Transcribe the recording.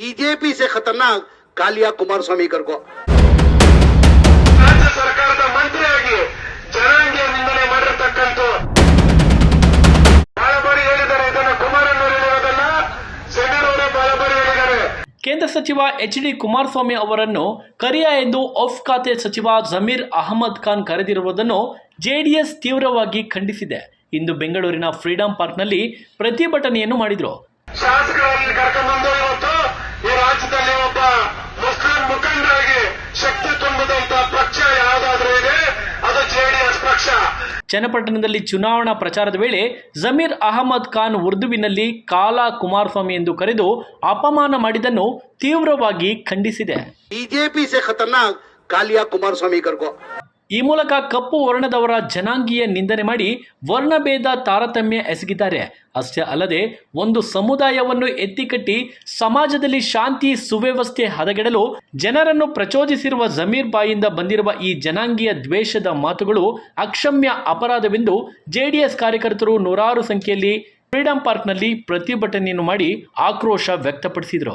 BJP ಸೆ ಖತರ್ನಾಕ್ ಕಾಲಿಯಾ ಕುಮಾರಸ್ವಾಮಿ ಕರ್ಕೋ ರಾಜ್ಯ ಸರ್ಕಾರದ ಮಂತ್ರಿಯಾಗಿ ಜನಾಂಗೀಯ ನಿಂದನೆ ಮಾಡಿರ್ತಕ್ಕಂಥ ಬಹಳ ಬಾರಿ ಹೇಳಿದ್ದಾರೆ. ಇದನ್ನು ಕುಮಾರಣ್ಣವರು ಹೇಳಿರೋದನ್ನ ಜಗಳೂರೇ ಬಹಳ ಬಾರಿ ಹೇಳಿದ್ದಾರೆ. ಕೇಂದ್ರ ಸಚಿವ ಎಚ್ ಡಿ ಕುಮಾರಸ್ವಾಮಿ ಅವರನ್ನು ಕರಿಯ ಎಂದು ಒಫ್ ಖಾತೆ ಸಚಿವ ಜಮೀರ್ ಅಹಮದ್ ಖಾನ್ ಕರೆದಿರುವುದನ್ನು ಜೆಡಿಎಸ್ ತೀವ್ರವಾಗಿ ಖಂಡಿಸಿದೆ. ಇಂದು ಬೆಂಗಳೂರಿನ ಫ್ರೀಡಂ ಪಾರ್ಕ್ನಲ್ಲಿ ಪ್ರತಿಭಟನೆಯನ್ನು ಮಾಡಿದರು. ಶಾಸಕರಲ್ಲಿ ಕರ್ಕೊಂಡ್ಬಂದು ರಾಜ್ಯದಲ್ಲಿ ಒಬ್ಬ ಮುಸ್ಲಿಂ ಮುಖಂಡರಾಗಿ ಶಕ್ತಿ ತುಂಬುವಂತಹ ಪಕ್ಷ ಯಾವುದಾದ್ರೂ ಇದೆ? ಅದು ಜೆಡಿಎಸ್ ಪಕ್ಷ. ಚನ್ನಪಟ್ಟಣದಲ್ಲಿ ಚುನಾವಣಾ ಪ್ರಚಾರದ ವೇಳೆ ಜಮೀರ್ ಅಹಮದ್ ಖಾನ್ ಉರ್ದುವಿನಲ್ಲಿ ಕಾಲಾ ಕುಮಾರಸ್ವಾಮಿ ಎಂದು ಕರೆದು ಅಪಮಾನ ಮಾಡಿದನ್ನು ತೀವ್ರವಾಗಿ ಖಂಡಿಸಿದೆ. ಬಿಜೆಪಿ ಸೇ ಕಾಲಿಯಾ ಕುಮಾರಸ್ವಾಮಿ ಕರ್ಕೋ. ಈ ಮೂಲಕ ಕಪ್ಪು ವರ್ಣದವರ ಜನಾಂಗೀಯ ನಿಂದನೆ ಮಾಡಿ ವರ್ಣಭೇದ ತಾರತಮ್ಯ ಎಸಗಿದ್ದಾರೆ. ಅಷ್ಟೇ ಅಲ್ಲದೆ ಒಂದು ಸಮುದಾಯವನ್ನು ಎತ್ತಿಕಟ್ಟಿ ಸಮಾಜದಲ್ಲಿ ಶಾಂತಿ ಸುವ್ಯವಸ್ಥೆ ಹದಗೆಡಲು ಜನರನ್ನು ಪ್ರಚೋದಿಸಿರುವ ಜಮೀರ್ ಬಾಯಿಂದ ಬಂದಿರುವ ಈ ಜನಾಂಗೀಯ ದ್ವೇಷದ ಮಾತುಗಳು ಅಕ್ಷಮ್ಯ ಅಪರಾಧವೆಂದು ಜೆಡಿಎಸ್ ಕಾರ್ಯಕರ್ತರು ನೂರಾರು ಸಂಖ್ಯೆಯಲ್ಲಿ ಫ್ರೀಡಂ ಪಾರ್ಕ್ನಲ್ಲಿ ಪ್ರತಿಭಟನೆಯನ್ನು ಮಾಡಿ ಆಕ್ರೋಶ ವ್ಯಕ್ತಪಡಿಸಿದರು.